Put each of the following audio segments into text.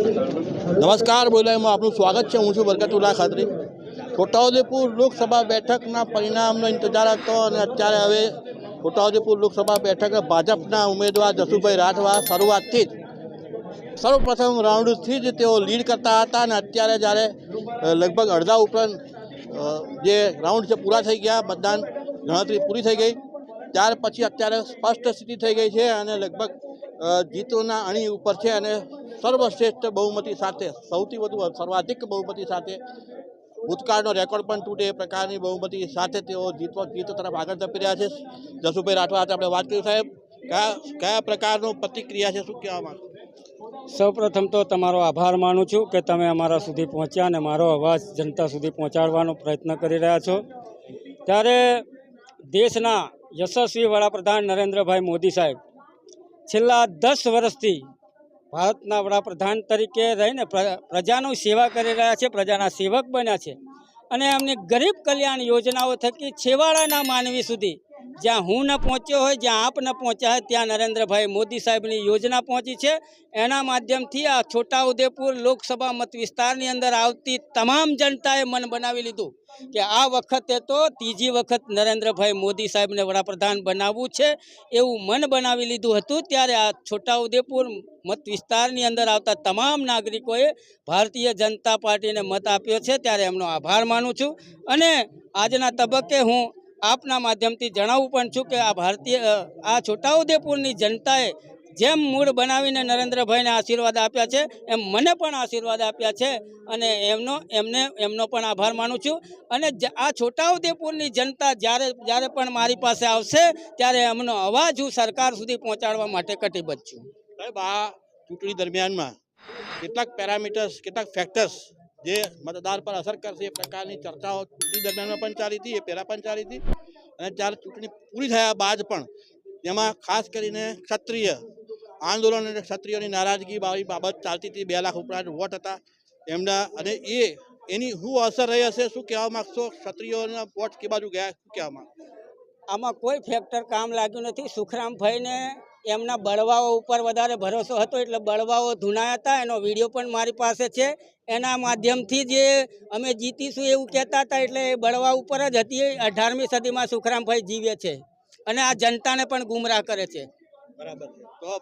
નમસ્કાર બોલાયમાં આપનું સ્વાગત છે. હું છું બરકતુલ્લા ખાતરી છોટાઉદેપુર લોકસભા બેઠકના પરિણામનો ઇંતજાર હતો અને અત્યારે હવે છોટાઉદેપુર લોકસભા બેઠક ભાજપના ઉમેદવાર જસુભાઈ રાઠવા શરૂઆતથી જ, સર્વપ્રથમ રાઉન્ડથી જ તેઓ લીડ કરતા હતા અને અત્યારે જ્યારે લગભગ અડધા ઉપરાંત જે રાઉન્ડ છે પૂરા થઈ ગયા, મતદાન ગણતરી પૂરી થઈ ગઈ. ત્યાર પછી અત્યારે સ્પષ્ટ સ્થિતિ થઈ ગઈ છે અને લગભગ જીતોના અણી ઉપર છે અને સર્વશ્રેષ્ઠ બહુમતી સાથે, સૌથી વધુ સર્વાધિક બહુમતી સાથે ભૂતકાળનો રેકોર્ડ પણ તૂટે એ પ્રકારની બહુમતી સાથે તેઓ જીતવા જીત તરફ આગળ ધપી રહ્યા છે. જસુભાઈ રાઠવા સાથે આપણે વાત કરી, સાહેબ. કયા કયા પ્રકારનું પ્રતિક્રિયા છે, શું કહેવા માંગુ? સૌપ્રથમ તો તમારો આભાર માનું છું કે તમે અમારા સુધી પહોંચ્યા અને મારો અવાજ જનતા સુધી પહોંચાડવાનો પ્રયત્ન કરી રહ્યા છો. ત્યારે દેશના યશસ્વી વડાપ્રધાન નરેન્દ્રભાઈ મોદી સાહેબ છેલ્લા દસ વર્ષથી ભારતના વડાપ્રધાન તરીકે રહીને પ્રજાનું સેવા કરી રહ્યા છે, પ્રજાના સેવક બન્યા છે. અને એમની ગરીબ કલ્યાણ યોજનાઓ થકી છેવાડાના માનવી સુધી જ્યાં હું ન પહોંચ્યો હોય, જ્યાં આપ ન પહોંચ્યા હોય, ત્યાં નરેન્દ્રભાઈ મોદી સાહેબની યોજના પહોંચી છે. એના માધ્યમથી આ છોટાઉદેપુર લોકસભા મત વિસ્તારની અંદર આવતી તમામ જનતાએ મન બનાવી લીધું કે આ વખતે તો ત્રીજી વખત નરેન્દ્રભાઈ મોદી સાહેબને વડાપ્રધાન બનાવવું છે એવું મન બનાવી લીધું હતું. ત્યારે આ છોટાઉદેપુર મત વિસ્તારની અંદર આવતા તમામ નાગરિકોએ ભારતીય જનતા પાર્ટીને મત આપ્યો છે. ત્યારે એમનો આભાર માનું છું. અને આજના તબક્કે હું આપના માધ્યમથી જણાવું પણ છું કે આ ભારતીય આ છોટાઉદેપુરની જનતાએ જેમ મૂળ બનાવીને નરેન્દ્રભાઈને આશીર્વાદ આપ્યા છે, એમ મને પણ આશીર્વાદ આપ્યા છે અને એમનો, એમને, એમનો પણ આભાર માનું છું. અને આ છોટાઉદેપુરની જનતા જ્યારે જ્યારે પણ મારી પાસે આવશે, ત્યારે એમનો અવાજ હું સરકાર સુધી પહોંચાડવા માટે કટિબદ્ધ છું. સાહેબ, આ ચૂંટણી દરમિયાનમાં કેટલાક પેરામીટર્સ, કેટલાક ફેક્ટર્સ જે મતદાર પર અસર કરશે એ પ્રકારની ચર્ચાઓ ચૂંટણી દરમિયાનમાં પણ ચાલી હતી, એ પહેલાં પણ ચાલી હતી. અને ચાર ચૂંટણી પૂરી થયા બાદ પણ એમાં ખાસ કરીને ક્ષત્રિય આંદોલન અને ક્ષત્રિયોની નારાજગી બાબત ચાલતી હતી. બે લાખ ઉપરાંત વોટ હતા એમના અને એ એની શું અસર રહી હશે શું કહેવા માંગશો? ક્ષત્રિયોના વોટ કે બાજુ ગયા? શું કહેવા માંગશો? આમાં કોઈ ફેક્ટર કામ લાગ્યું નથી. સુખરામભાઈને એમના બળવાઓ ઉપર વધારે ભરોસો હતો એટલે બળવાઓ ધૂણાયા હતા. એનો વીડિયો પણ મારી પાસે છે. એના માધ્યમથી જે અમે જીતીશું એવું કહેતા હતા એટલે એ બળવા ઉપર જ હતી. અઢારમી સદીમાં સુખરામભાઈ જીવે છે અને આ જનતાને પણ ગુમરાહ કરે છે. બરાબર તો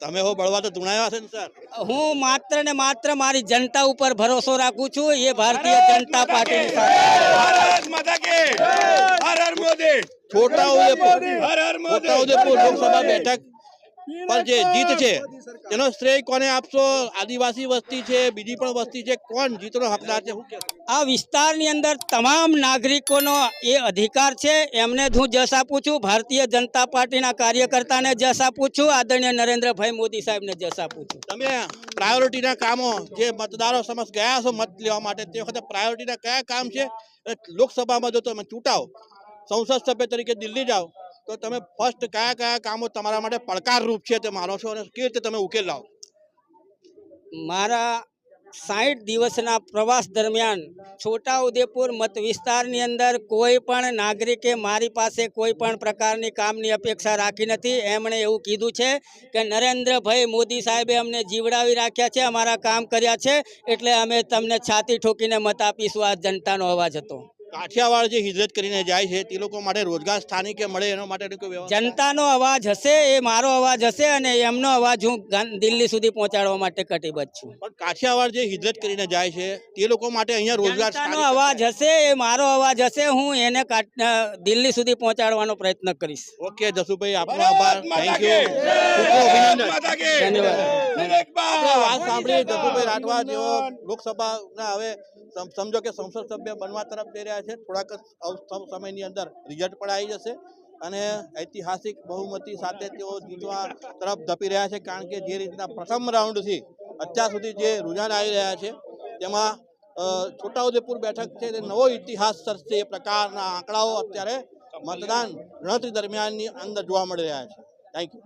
તમે હો બળવા તો ધૂણાયા છે ને સર? હું માત્ર ને માત્ર મારી જનતા ઉપર ભરોસો રાખું છું. એ ભારતીય જનતા પાર્ટીની છોટા ઉદેપુર. લોકસભા બેઠક. પર જે જીત છે એનો શ્રેય કોને આપશો? આદિવાસી વસ્તી છે બીજી પણ વસ્તી છે. કોણ જીતનો હકદાર છે? આ વિસ્તારની અંદર તમામ નાગરિકોનો એ અધિકાર છે. એમને હું જસ આપું છું. ભારતીય જનતા પાર્ટીના કાર્યકર્તાને જસ આપું છું. આદરણીય નરેન્દ્રભાઈ મોદી સાહેબને જસ આપું છું. તમે પ્રાયોરિટીના કામો જે મતદારો સમક્ષ ગયા છો મત લેવા માટે તે વખતે પ્રાયોરિટીના કયા કામ છે? લોકસભામાં જો તમે ચૂંટાઓ સંસદ સભ્ય તરીકે દિલ્હી જાઓ, તો તમે ફર્સ્ટ કયા કયા કામો તમારા માટે પડકારરૂપ છે તે માનો છો અને કેવી રીતે તમે ઉકેલ લાવો? મારા સાઠ દિવસના પ્રવાસ દરમિયાન છોટાઉદેપુર મત વિસ્તારની અંદર કોઈ પણ નાગરિકે મારી પાસે કોઈ પણ પ્રકારની કામની અપેક્ષા રાખી નથી. એમણે એવું કીધું છે કે નરેન્દ્રભાઈ મોદી સાહેબે અમને જીવડાવી રાખ્યા છે, અમારા કામ કર્યા છે, એટલે અમે તમને છાતી ઠોકીને મત આપીશું. આ જનતાનો અવાજ હતો. કાઠિયાવાડ જે હિજરત કરીને જાય છે તે લોકો માટે રોજગાર સ્થાનિકે મળે એના માટે જનતાનો અવાજ હશે એ મારો અવાજ હશે અને એમનો અવાજ હું દિલ્હી સુધી પહોંચાડવા માટે કટિબદ્ધ છું. પણ કાઠિયાવાડ જે હિજરત કરીને જાય છે તે લોકો માટે અહીંયા રોજગાર અવાજ હશે એ મારો અવાજ હશે હું એને દિલ્હી સુધી પહોંચાડવાનો પ્રયત્ન કરીશ. ઓકે જસુભાઈ આપનો આભાર. થેન્ક યુ ધન્યવાદ. સાંભળી જસુભાઈ રાઠવા લોકસભા લોકસભાના હવે સમજો કે સંસદ સભ્ય બનવા તરફ જઈ રહ્યા છે. થોડાક સમયની અંદર રિઝલ્ટ પણ આવી જશે અને ઐતિહાસિક બહુમતી સાથે તેઓ જીતવા તરફ ધપી રહ્યા છે. કારણ કે જે રીતના પ્રથમ રાઉન્ડથી અત્યાર સુધી જે રુઝાન આવી રહ્યા છે, તેમાં છોટાઉદેપુર બેઠક છે તે નવો ઇતિહાસ સર્જશે એ પ્રકારના આંકડાઓ અત્યારે મતદાન ગણતરી દરમિયાનની અંદર જોવા મળી રહ્યા છે. Thank you